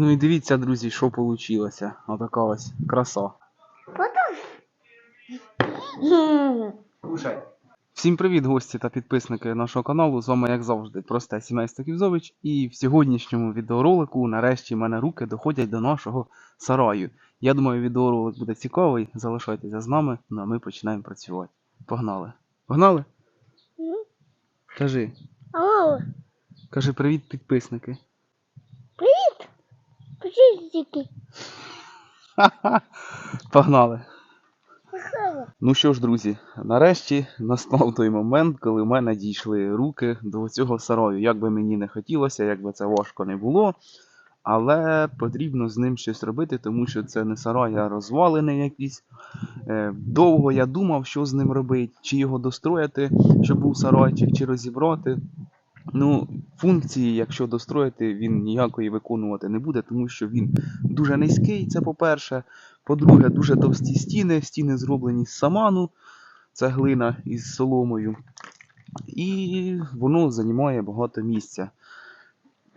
Ну і дивіться, друзі, що вийшло. Отака ось краса. Слушай. Всім привіт, гості та підписники нашого каналу. З вами, як завжди, просте сімейство Ківзович. І в сьогоднішньому відеоролику нарешті в мене руки доходять до нашого сараю. Я думаю, відеоролик буде цікавий. Залишайтеся з нами, ну а ми починаємо працювати. Погнали. Погнали? Кажи. Алло, Кажи привіт, підписники. Погнали. Ну що ж, друзі, нарешті настав той момент, коли в мене дійшли руки до цього сараю. Як би мені не хотілося, як би це важко не було. Але потрібно з ним щось робити, тому що це не сарай, а розвалений якийсь. Е, Довго я думав, що з ним робити, чи його достроїти, щоб був сарайчик, чи розібрати. Ну, функції, якщо достроїти, він ніякої виконувати не буде, тому що він дуже низький, це по-перше. По-друге, дуже товсті стіни. Стіни зроблені з саману, це глина із соломою. І воно займає багато місця.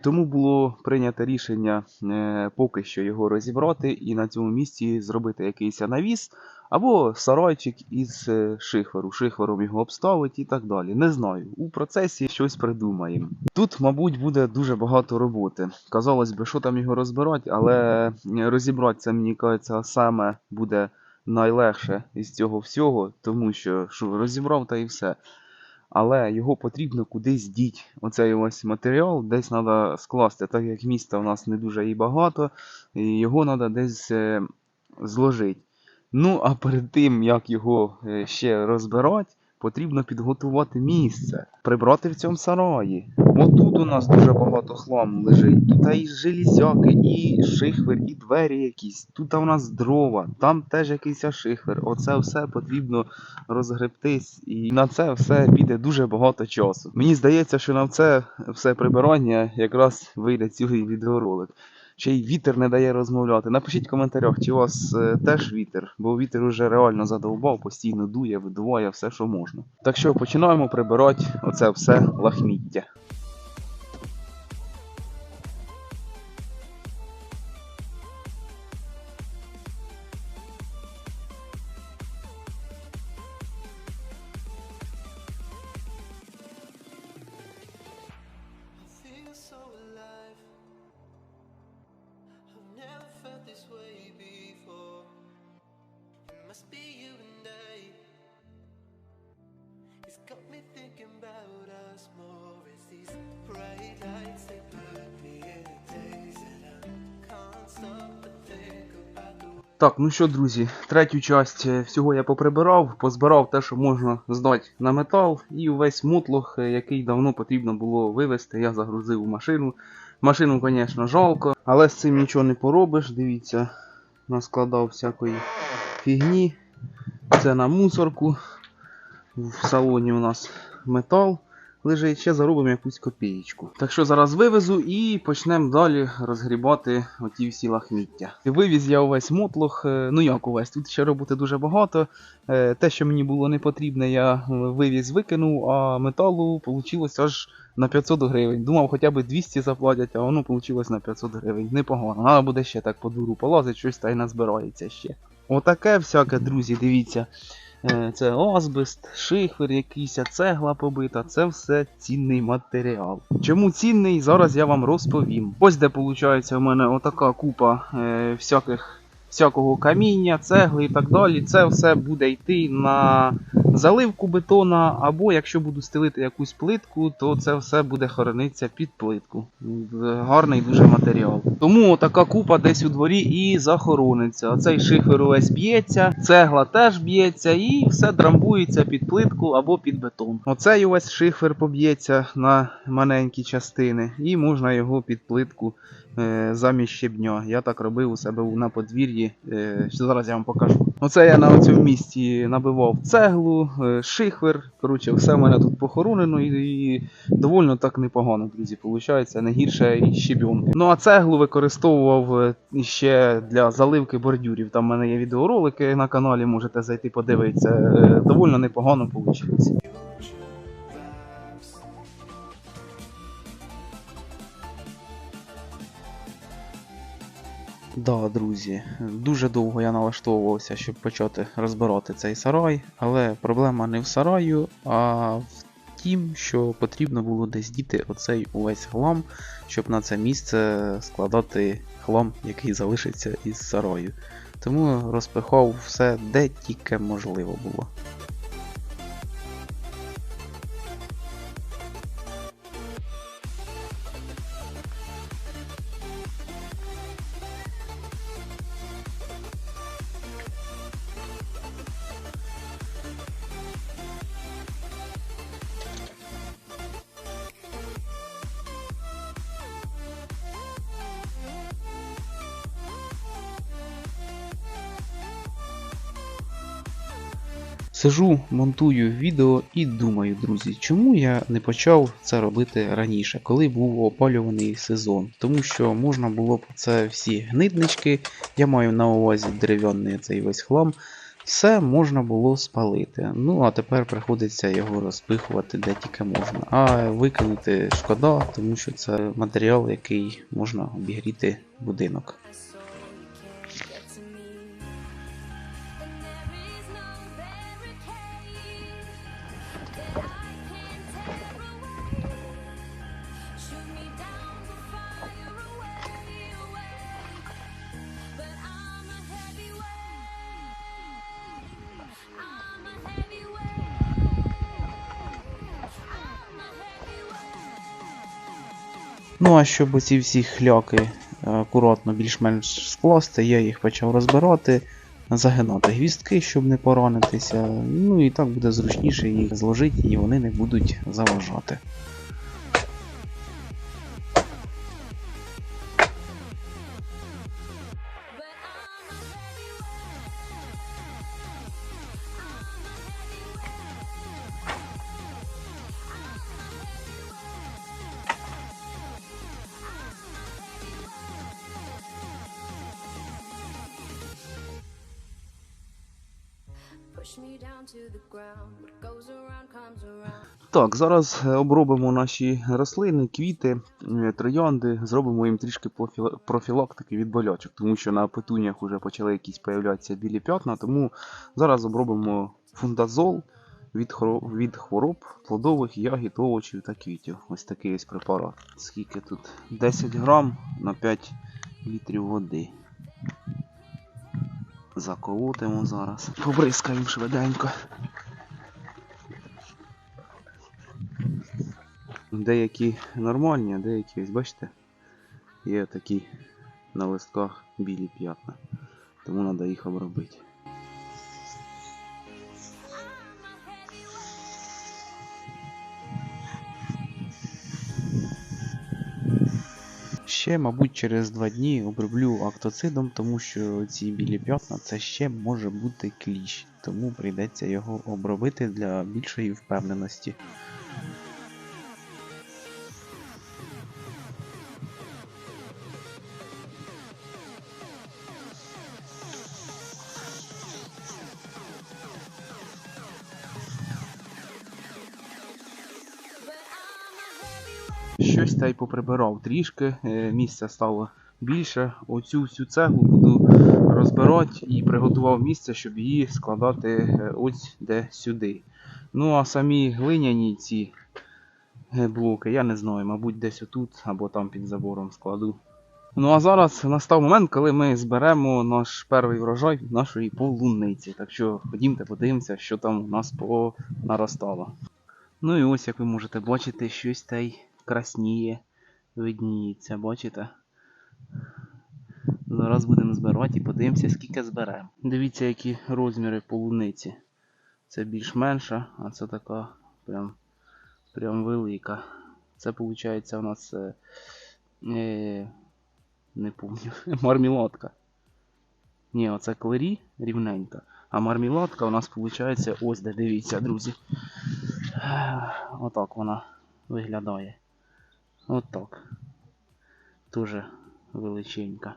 Тому було прийнято рішення е, поки що його розібрати і на цьому місці зробити якийсь навіс або сарайчик із е, шихверу, шихвером його обставити і так далі. Не знаю. У процесі щось придумаємо. Тут, мабуть, буде дуже багато роботи. Казалось би, що там його розбирати, але е, розібрати це, мені кажеться, саме буде найлегше із цього всього, тому що що розібрав та і все. Але його потрібно кудись діть. Оцей ось матеріал десь треба скласти, так як міста у нас не дуже і багато, і його треба десь е, зложити. Ну, а перед тим, як його е, ще розбирати, потрібно підготувати місце, прибрати в цьому сараї. Отут у нас дуже багато хламу лежить. Тут і железяки, і шихвер, і двері якісь. Тут у нас дрова, там теж якийсь шихвер. Оце все потрібно розгребтись, і на це все піде дуже багато часу. Мені здається, що на це все прибирання якраз вийде цілий відеоролик. Ще й вітер не дає розмовляти. Напишіть в коментарях, чи у вас е, теж вітер, бо вітер уже реально задовбав, постійно дує, видуває все, що можна. Так що починаємо прибирати оце все лахміття. I. It's got me thinking about us more. It's these bright lights that put me in a daze, and I can't stop but think Так, ну що, друзі, третю часть е, всього я поприбирав, позбирав те, що можна здати на метал, і увесь мотлох, е, який давно потрібно було вивезти, я загрузив у машину. Машину, звісно, жалко, але з цим нічого не поробиш. Дивіться, наскладав всякої фігні. Це на мусорку. В салоні у нас метал лежить, ще заробимо якусь копієчку. Так що зараз вивезу і почнемо далі розгрібати оті всі лахміття. Вивіз я увесь мотлох, е, ну як увесь, тут ще роботи дуже багато. Е, Те, що мені було не потрібне, я вивіз, викинув, а металу вийшло аж на 500 гривень. Думав, хоча б 200 заплатять, а воно вийшло на 500 гривень. Непогано. Треба буде ще так по двору полазити, щось та й назбирається ще. Отаке всяке, друзі, дивіться. Е, Це азбест, шифер якийсь, цегла побита, це все цінний матеріал. Чому цінний, зараз я вам розповім. Ось де виходить у мене отака купа е, всяких, всякого каміння, цегли і так далі. Це все буде йти на заливку бетона, або якщо буду стелити якусь плитку, то це все буде хоронитися під плитку. Гарний дуже матеріал. Тому така купа десь у дворі і захорониться. Оцей шифер увесь б'ється, цегла теж б'ється, і все драмбується під плитку або під бетон. Оцей увесь шифер поб'ється на маленькі частини, і можна його під плитку замість щебня. Я так робив у себе на подвір'ї. Е, зараз я вам покажу. Оце я на цьому місці набивав цеглу, е, шихвер. Коротше, все в мене тут похоронено і, довольно так непогано, друзі, виходить, не гірше і щебінки. Ну а цеглу використовував е, ще для заливки бордюрів. Там в мене є відеоролики на каналі, можете зайти подивитися. Е, Довольно непогано вийшло. Да, друзі, дуже довго я налаштовувався, щоб почати розбирати цей сарай, але проблема не в сараю, а в тім, що потрібно було десь діти оцей увесь хлам, щоб на це місце складати хлам, який залишиться із сараю. Тому розпихав все де тільки можливо було. Сижу, монтую відео і думаю, друзі, чому я не почав це робити раніше, коли був опалюваний сезон. Тому що можна було б це всі гниднички, я маю на увазі дерев'яний цей весь хлам, все можна було спалити. Ну а тепер приходиться його розпихувати де тільки можна. А викинути шкода, тому що це матеріал, який можна обігріти будинок. Ну а щоб оці всі хляки е, акуратно більш-менш скласти, я їх почав розбирати, загинати гвістки, щоб не поранитися. Ну і так буде зручніше їх зложити і вони не будуть заважати. Так, зараз е, обробимо наші рослини, квіти, е, троянди, зробимо їм трішки профілактики від болячок, тому що на петунях вже почали якісь появлятися білі п'ятна, тому зараз обробимо фундазол від хвороб плодових ягід, овочів та квітів. Ось такий ось препарат. Скільки тут? 10 грам на 5 літрів води. Заколотимо зараз. Побризкаємо швиденько. Деякі нормальні, а деякі, ось бачите, є такі на листках білі п'ятна. Тому треба їх обробити. Ще, мабуть, через два дні оброблю актоцидом, тому що ці білі п'ятна це ще може бути кліщ, тому прийдеться його обробити для більшої впевненості. Щось та й поприбирав трішки, е, місця стало більше. Оцю всю цеглу буду розбирати і приготував місце, щоб її складати е, ось де сюди. Ну а самі глиняні ці е, блоки, я не знаю, мабуть, десь отут або там під забором складу. Ну а зараз настав момент, коли ми зберемо наш перший врожай нашої полуниці. Так що ходімте, подивимося, що там у нас понаростало. Ну і ось, як ви можете бачити, щось та й красніє, видніється, бачите? Зараз будемо збирати і подивимося, скільки зберемо. Дивіться, які розміри полуниці. Це більш менша, а це така прям, прям велика. Це виходить у нас е, е, не пам'ятаю, мармеладка. Ні, оце клері рівненька. А мармеладка у нас виходить ось де дивіться, друзі. Отак вона виглядає. Отак. Дуже величенька.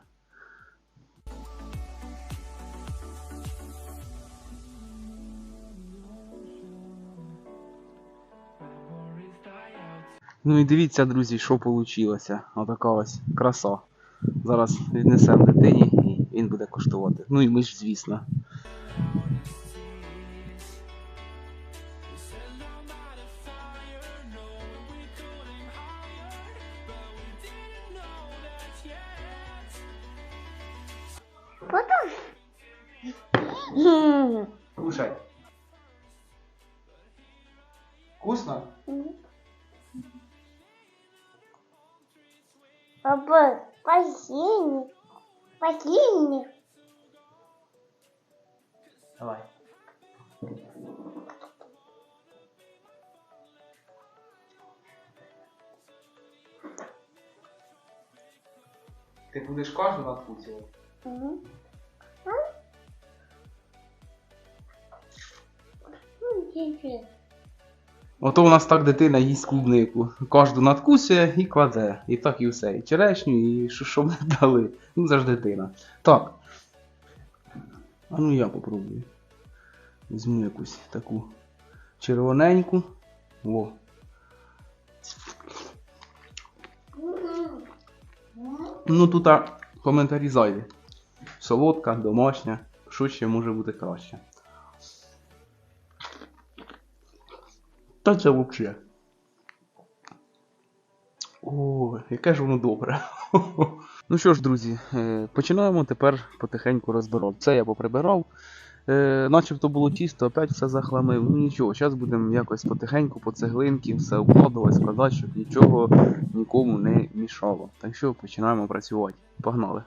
Ну і дивіться, друзі, що вийшло. Отака ось краса. Зараз віднесемо дитині і він буде коштувати. Ну і ми ж, звісно. Кушай. Вкусно? Папа, посильник. Посильник. Давай. Ты будешь каждый накручивать? Угу. Ото у нас так дитина їсть клубнику. Кожну надкусує і кладе. І так і все. І черешню, і що, що ми дали. Ну, це ж дитина. Так. А ну я попробую. Візьму якусь таку червоненьку. Во. Ну тут а, коментарі зайде. Солодка, домашня. Що ще може бути краще? Та це взагалі. О, яке ж воно добре. ну що ж, друзі, е, починаємо тепер потихеньку розбирати. Це я поприбирав. Е, начебто було тісто, опять все захламив. Ну нічого, зараз будемо якось потихеньку, по цеглинки, все обкладувати, складати, щоб нічого нікому не мішало. Так що починаємо працювати. Погнали.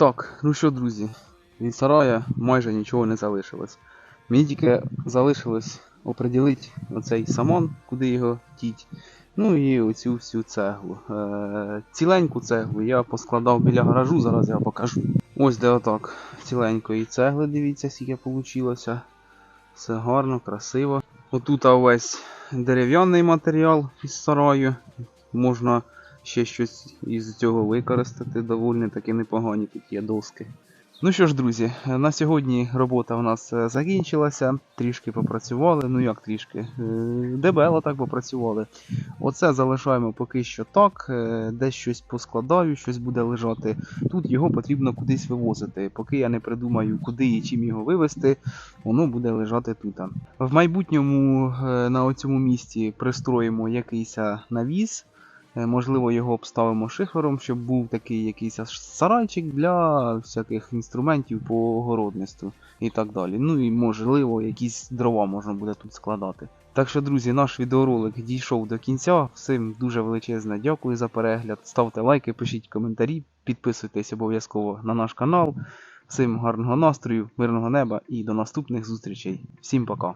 Так, ну що, друзі, від сарая майже нічого не залишилось. Мені тільки залишилось оприділити оцей самон, куди його тіть. Ну і оцю всю цеглу. Е, ціленьку цеглу я поскладав біля гаражу, зараз я покажу. Ось де отак. Ціленької цегли, дивіться, скільки вийшло. Все гарно, красиво. Отут весь дерев'яний матеріал із сараю. Можна ще щось із цього використати доволі таки непогані тут є доски. Ну що ж, друзі, на сьогодні робота у нас е, закінчилася. Трішки попрацювали. Ну як трішки? Е, Дебело так попрацювали. Оце залишаємо поки що так. е, Десь щось поскладаю, щось буде лежати. Тут його потрібно кудись вивозити. Поки я не придумаю, куди і чим його вивезти, воно буде лежати тут. В майбутньому на цьому місці пристроїмо якийсь навіс. Е, Можливо, його обставимо шифером, щоб був такий якийсь аж сарайчик для всяких інструментів по огородництву і так далі. Ну і можливо, якісь дрова можна буде тут складати. Так що, друзі, наш відеоролик дійшов до кінця. Всім дуже величезне дякую за перегляд. Ставте лайки, пишіть коментарі, підписуйтесь обов'язково на наш канал. Всім гарного настрою, мирного неба і до наступних зустрічей. Всім пока!